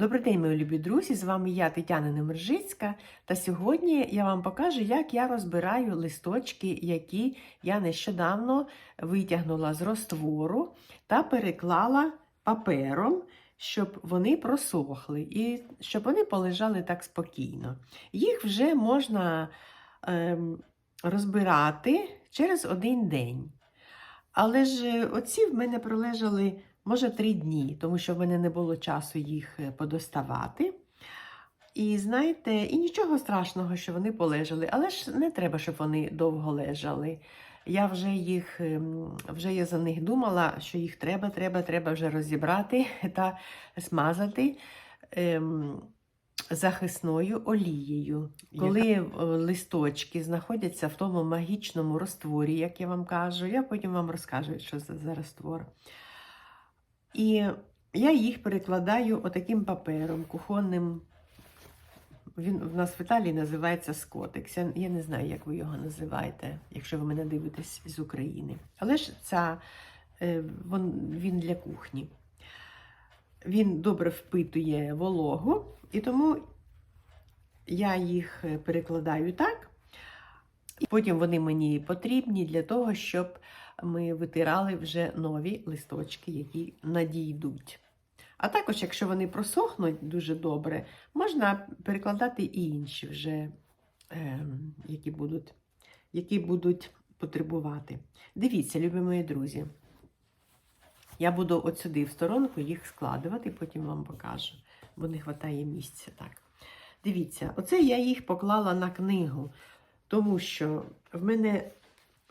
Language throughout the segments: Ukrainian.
Добрий день, мої любі друзі! З вами я, Тетяна Немержицька. Та сьогодні я вам покажу, як я розбираю листочки, які я нещодавно витягнула з розтвору та переклала папером, щоб вони просохли і щоб вони полежали так спокійно. Їх вже можна ем, розбирати через один день. Але ж оці в мене пролежали може три дні, тому що в мене не було часу їх е, подоставати. І знаєте, і нічого страшного, що вони полежали, але ж не треба, щоб вони довго лежали. Я вже їх ем, вже я за них думала, що їх треба, треба, треба вже розібрати та смазати ем, захисною олією. Коли е, листочки знаходяться в тому магічному розтворі, як я вам кажу, я потім вам розкажу, що це за розтвор. І я їх перекладаю отаким папером, кухонним. Він в нас в Італії називається скотекс. Я, не знаю, як ви його називаєте, якщо ви мене дивитесь з України. Але ж ця, е, він для кухні. Він добре впитує вологу, і тому я їх е, перекладаю так. Потім вони мені потрібні для того, щоб ми витирали вже нові листочки, які надійдуть. А також, якщо вони просохнуть дуже добре, можна перекладати і інші вже, е, які, будуть, які будуть потребувати. Дивіться, любі мої друзі. Я буду от сюди в сторонку їх складувати, потім вам покажу, бо не вистачає місця. Так. Дивіться, оце я їх поклала на книгу, тому що в мене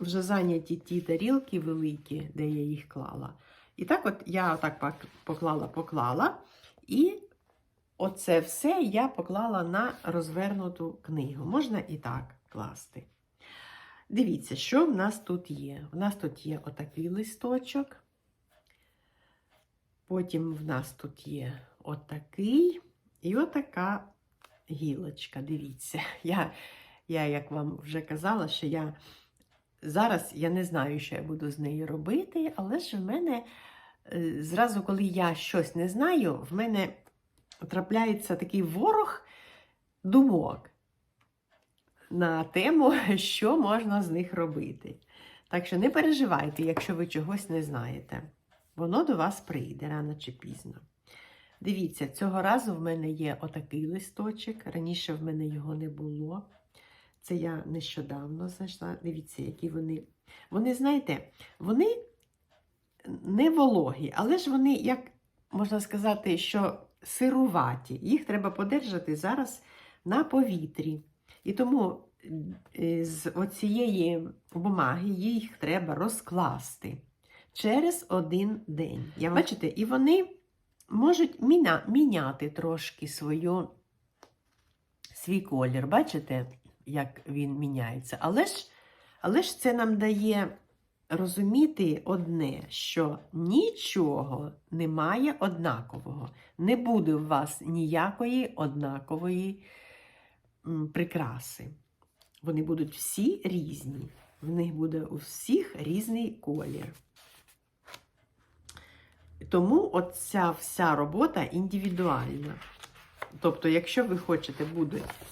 вже зайняті ті тарілки великі, де я їх клала. І так от я так поклала, поклала, і оце все я поклала на розвернуту книгу. Можна і так класти. Дивіться, що в нас тут є. У нас тут є отакий листочок. Потім в нас тут є отакий і отака гілочка. Дивіться, я, я як вам вже казала, що я зараз я не знаю, що я буду з нею робити, але ж в мене е, зразу, коли я щось не знаю, в мене трапляється такий ворог думок на тему, що можна з них робити. Так що не переживайте, якщо ви чогось не знаєте. Воно до вас прийде рано чи пізно. Дивіться, цього разу в мене є отакий листочок. Раніше в мене його не було. Це я нещодавно знайшла. Дивіться, які вони. Вони, знаєте, вони не вологі, але ж вони, як можна сказати, що сируваті. Їх треба подержати зараз на повітрі. І тому з оцієї бумаги їх треба розкласти через один день. Я Бачите, і вони можуть міня, міняти трошки свою, свій колір. Бачите, як він міняється. Але ж, але ж це нам дає розуміти одне, що нічого немає однакового. Не буде у вас ніякої однакової прикраси. Вони будуть всі різні. В них буде у всіх різний колір. Тому оця вся робота індивідуальна. Тобто, якщо ви хочете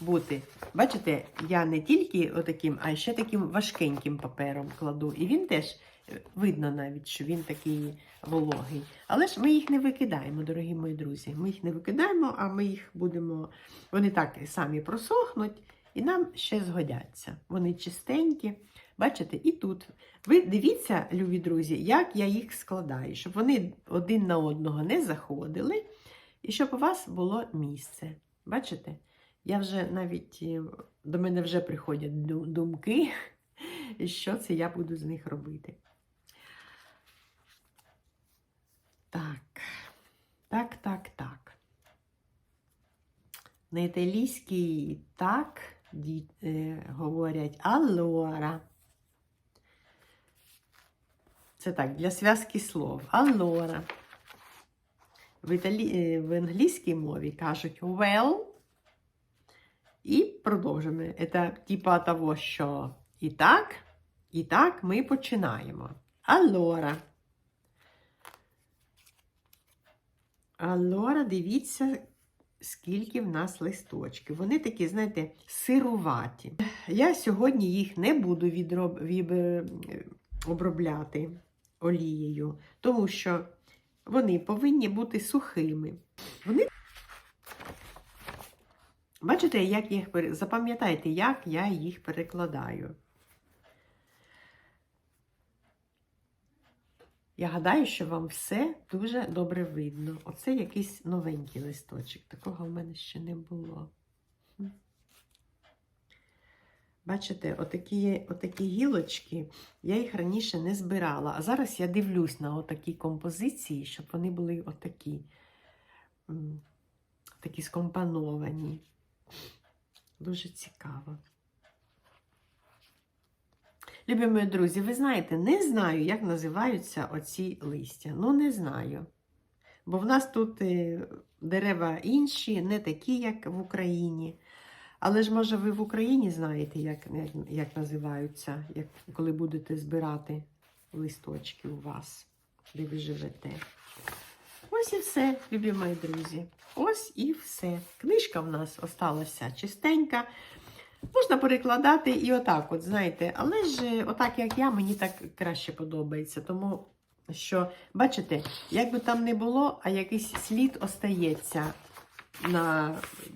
бути, бачите, я не тільки отаким, а ще таким важкеньким папером кладу. І він теж е, видно навіть, що він такий вологий. Але ж ми їх не викидаємо, дорогі мої друзі. Ми їх не викидаємо, а ми їх будемо. Вони так самі просохнуть і нам ще згодяться. Вони чистенькі. Бачите, і тут. Ви дивіться, любі друзі, як я їх складаю, щоб вони один на одного не заходили, і щоб у вас було місце. Бачите? Я вже навіть е, до мене вже приходять думки, що це я буду з них робити. Так, так, так, так. На італійській так е, говорять allora. Це так, для зв'язки слов. Allora. В, італі... в англійській мові кажуть well. І продовжуємо. Це типа того, що і так, і так ми починаємо. Allora. Allora, дивіться, скільки в нас листочків. Вони такі, знаєте, сируваті. Я сьогодні їх не буду відроб... від... е, обробляти олією, тому що вони повинні бути сухими. Вони... Бачите, як їх запам'ятайте, як я їх перекладаю. Я гадаю, що вам все дуже добре видно. Оце якийсь новенький листочок. Такого в мене ще не було. Бачите, отакі, отакі гілочки, я їх раніше не збирала. А зараз я дивлюсь на отакі композиції, щоб вони були отакі, такі скомпоновані. Дуже цікаво. Любі мої друзі, ви знаєте, не знаю, як називаються оці листя. Ну, не знаю. Бо в нас тут е, дерева інші, не такі, як в Україні. Але ж, може, ви в Україні знаєте, як, як, називаються, як, коли будете збирати листочки у вас, де ви живете. Ось і все, любі мої друзі. Ось і все. Книжка в нас осталася чистенька. Можна перекладати і отак, от, знаєте, але ж отак, як я, мені так краще подобається. Тому що, бачите, як би там не було, а якийсь слід остається. На...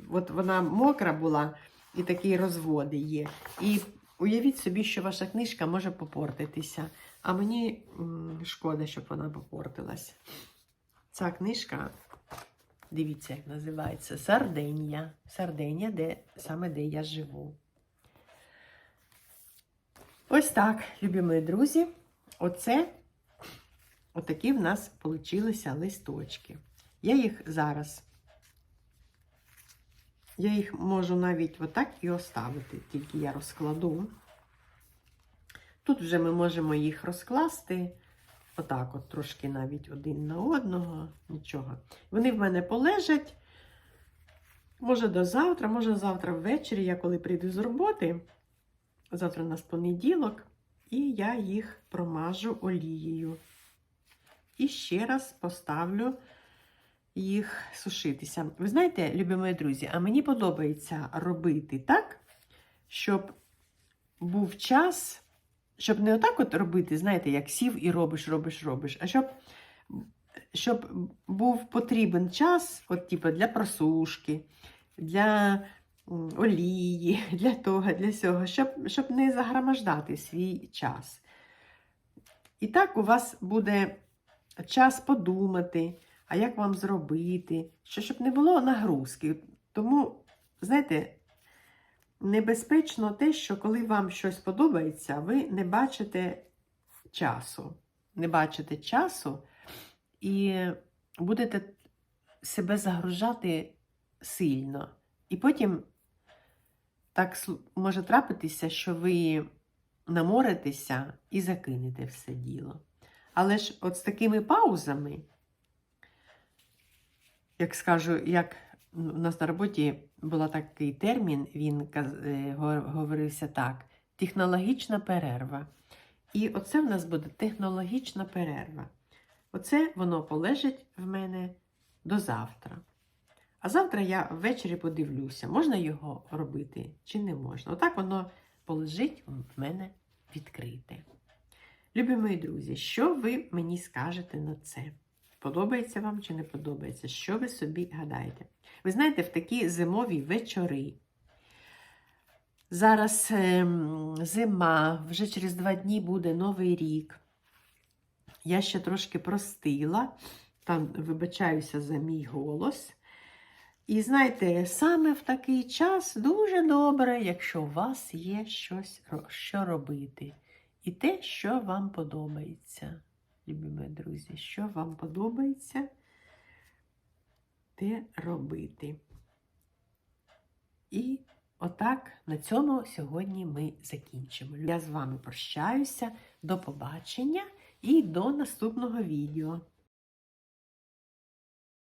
От вона мокра була, і такі розводи є. І уявіть собі, що ваша книжка може попортитися. А мені шкода, щоб вона попортилась. Ця книжка, дивіться, як називається Сардинія. Сардинія, де, саме де я живу. Ось так, любі друзі. Оце отакі в нас получилися листочки. Я їх зараз. Я їх можу навіть отак і оставити, тільки я розкладу. Тут вже ми можемо їх розкласти. Отак, от трошки навіть один на одного, нічого. Вони в мене полежать. Може до завтра, може завтра ввечері, я коли прийду з роботи. Завтра у нас понеділок, і я їх промажу олією. І ще раз поставлю їх сушитися. Ви знаєте, любі мої друзі, а мені подобається робити так, щоб був час, щоб не отак от робити, знаєте, як сів і робиш, робиш, робиш, а щоб, щоб був потрібен час, от, типу, для просушки, для олії, для того, для сього, щоб, щоб не загромождати свій час. І так у вас буде час подумати, а як вам зробити, що щоб не було нагрузки. Тому, знаєте, небезпечно те, що коли вам щось подобається, ви не бачите часу. Не бачите часу і будете себе загружати сильно. І потім так може трапитися, що ви наморитеся і закинете все діло. Але ж от з такими паузами, як скажу, як у нас на роботі був такий термін, він е, говорився так: технологічна перерва. І оце в нас буде технологічна перерва. Оце воно полежить в мене до завтра. А завтра я ввечері подивлюся, можна його робити чи не можна. Отак воно полежить в мене відкрите. Любі мої друзі, що ви мені скажете на це? Подобається вам чи не подобається? Що ви собі гадаєте? Ви знаєте, в такі зимові вечори. Зараз ем, зима, вже через два дні буде Новий рік. Я ще трошки простила, там вибачаюся за мій голос. І знаєте, саме в такий час дуже добре, якщо у вас є щось, що робити. І те, що вам подобається, любі друзі, що вам подобається, те робити. І отак на цьому сьогодні ми закінчимо. Я з вами прощаюся. До побачення і до наступного відео.